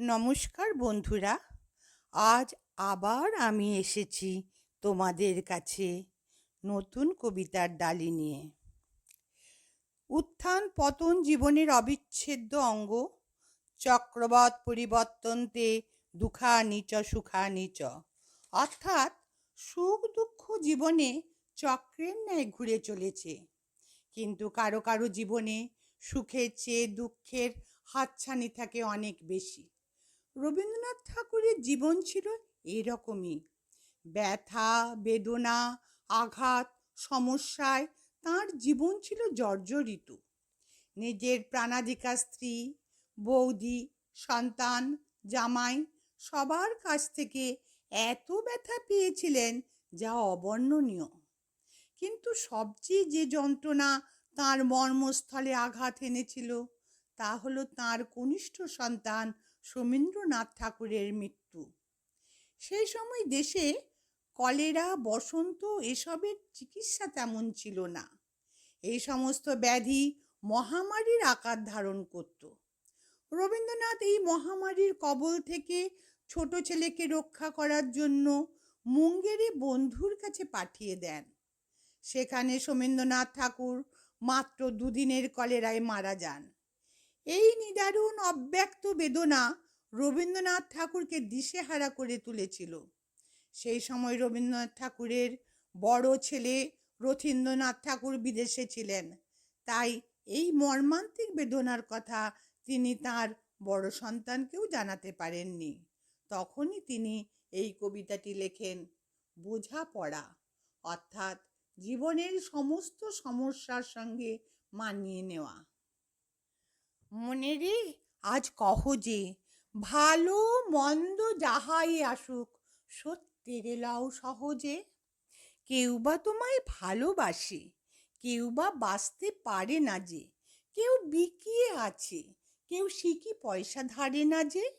নমস্কার বন্ধুরা, আজ আবার আমি এসেছি তোমাদের কাছে নতুন কবিতার ডালি নিয়ে। উত্থান পতন জীবনের অবিচ্ছেদ্য অঙ্গ চক্রবৎ পরিবর্তনতে দুঃখা নিচ সুখা নিচ অর্থাৎ সুখ দুঃখ জীবনে চক্রের ন্যায় ঘুরে চলেছে, কিন্তু কারও কারও জীবনে সুখের চেয়ে দুঃখের হাতছানি থাকে অনেক বেশি। রবীন্দ্রনাথ ঠাকুরের জীবন ছিল এরকমই। ব্যথা, বেদনা, আঘাত, সমস্যায় তার জীবন ছিল জর্জরিত। নিজের প্রাণাধিকা স্ত্রী, বৌদি, সন্তান, জামাই সবার কাছ থেকে এত ব্যথা পেয়েছিলেন যা অবর্ণনীয়। কিন্তু সবচেয়ে যে যন্ত্রণা তার মর্মস্থলে আঘাত এনেছিল তা হলো তার কনিষ্ঠ সন্তান সমীন্দ্রনাথ ঠাকুরের মৃত্যু। সেই সময় দেশে কলেরা, বসন্ত এসবের চিকিৎসা তেমন ছিল না। এই সমস্ত ব্যাধি মহামারীর আকার ধারণ করত। রবীন্দ্রনাথ এই মহামারীর কবল থেকে ছোট ছেলেকে রক্ষা করার জন্য মুঙ্গেরে বন্ধুর কাছে পাঠিয়ে দেন। সেখানে সোমেন্দ্রনাথ ঠাকুর মাত্র দুদিনের কলেরায় মারা যান। এই নিদারুণ অব্যক্ত বেদনা রবীন্দ্রনাথ ঠাকুরকে দিশেহারা করে তুলেছিল। সেই সময় রবীন্দ্রনাথ ঠাকুরের বড় ছেলে রথীন্দ্রনাথ ঠাকুর বিদেশে ছিলেন। তাই এই মর্মান্তিক বেদনার কথা তিনি তার বড় সন্তানকেও জানাতে পারেননি। তখনই তিনি এই কবিতাটি লেখেন বোঝা পড়া অর্থাৎ জীবনের সমস্ত সমস্যার সঙ্গে মানিয়ে নেওয়া। মনে রে আজ কহ যে, ভালো মন্দ যাহাই আসুক সত্যের লাও সহজে। কেউ বা তোমায় ভালোবাসে, কেউ বা বাঁচতে পারে না যে, কেউ বিকিয়ে আছে, কেউ শিখি পয়সা ধারে না যে।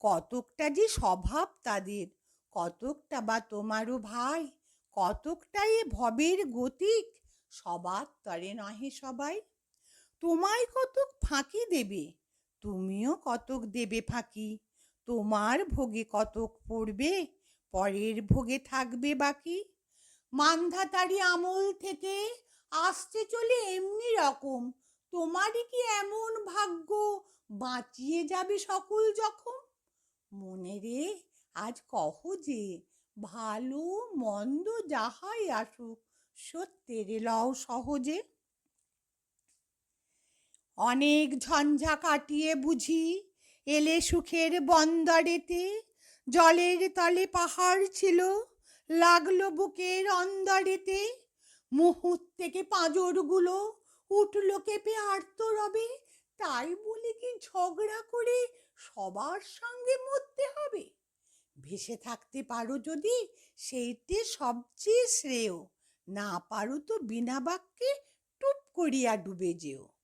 কতকটা যে স্বভাব তাদের, কতকটা বা তোমারও ভাই, কতকটা এ ভবের গতিক সবার তরে নহে সবাই। তোমায় কতক ফাঁকি দেবে, তুমিও কতক দেবে ফাঁকি, তোমার ভোগে কতক পড়বে, পরের ভোগে থাকবে বাকি। মান্ধাতারি আমল থেকে আসতে চলে এমনি রকম, তোমারই কি এমন ভাগ্য বাঁচিয়ে যাবে সকল যখন মনে রে, আজ কহ যে, ভালো মন্দ যাহাই আসুক, সত্যের লও সহজে। অনেক ঝঞ্ঝা কাটিয়ে বুঝি, এলে সুখের বন্দরেতে, জলের তলে পাহাড় ছিল, লাগল বুকের অন্দরেতে, মুহূর্ত থেকে পাঁজরগুলো উঠল কেঁপে আর্ত রবে, তাই বলে কি ঝগড়া করে সবার সঙ্গে মরতে হবে? ভেসে থাকতে পারো যদি সেইটে সবচেয়ে শ্রেয়, না পারো তো বিনা বাক্যে টুপ করিয়া ডুবে যেও।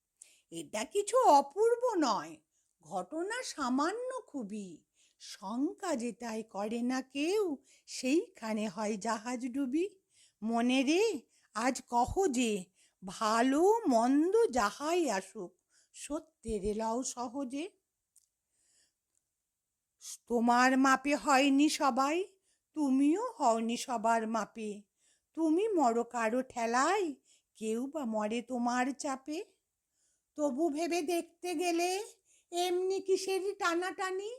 এটা কিছু অপূর্ব নয়। ঘটনা সামান্য খুবই। শঙ্কা যেটাই করে না কেউ, সেইখানে হয় জাহাজ ডুবি। মনে রে, আজ কহ যে, ভালো মন্দ যাহাই আসুক সত্যের এলাও সহজে। তোমার মাপে হয়নি সবাই, তুমিও হওনি সবার মাপে। তুমি মরো কারও ঠেলায়, কেউ বা মরে তোমার চাপে। তবু ভেবে দেখতে গেলে এমনি কিসের টানাটানি?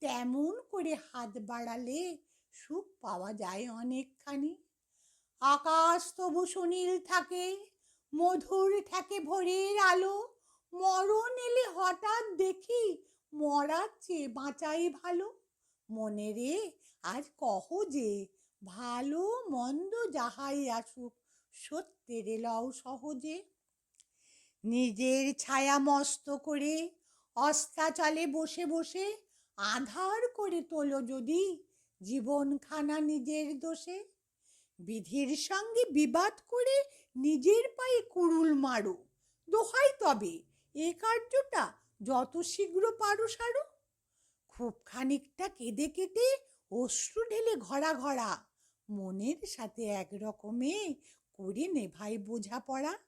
তেমন করে হাত বাড়ালে সুখ পাওয়া যায় অনেকখানি। আকাশ তবু সুনীল থাকে, মধুর থাকে ভোরের আলো। মরণ এলে হঠাৎ দেখি মরার চেয়ে বাঁচাই ভালো। মনে রে, আজ কহ যে ভালো মন্দ যাহাই আসুক, সত্যের লও সহজে। নিজের ছায়া মস্ত করে অস্তাচলে বসে বসে আধার করে তোলো যদি জীবনখানা নিজের দোষে। বিধির সঙ্গে বিবাদ করে নিজের পায়ে কুড়ুল মারো। দোহাই তবে, এ কার্যটা যত শীঘ্র পারো সারো। খুব খানিকটা কেঁদে কেটে অশ্রু ঢেলে ঘরা ঘরা মনের সাথে এক রকমে করে নেভাই বোঝাপড়া।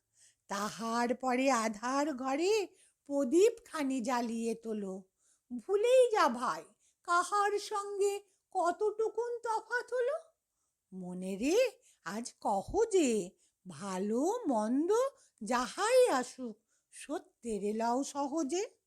তাহার পরে আধার ঘরে প্রদীপ খানি জ্বালিয়ে তোলো। ভুলেই যা ভাই, কাহার সঙ্গে কতটুকুন তফাত হলো? মনে রে, আজ কহ যে, ভালো মন্দ যাহাই আসুক, সত্যের এলাও সহজে।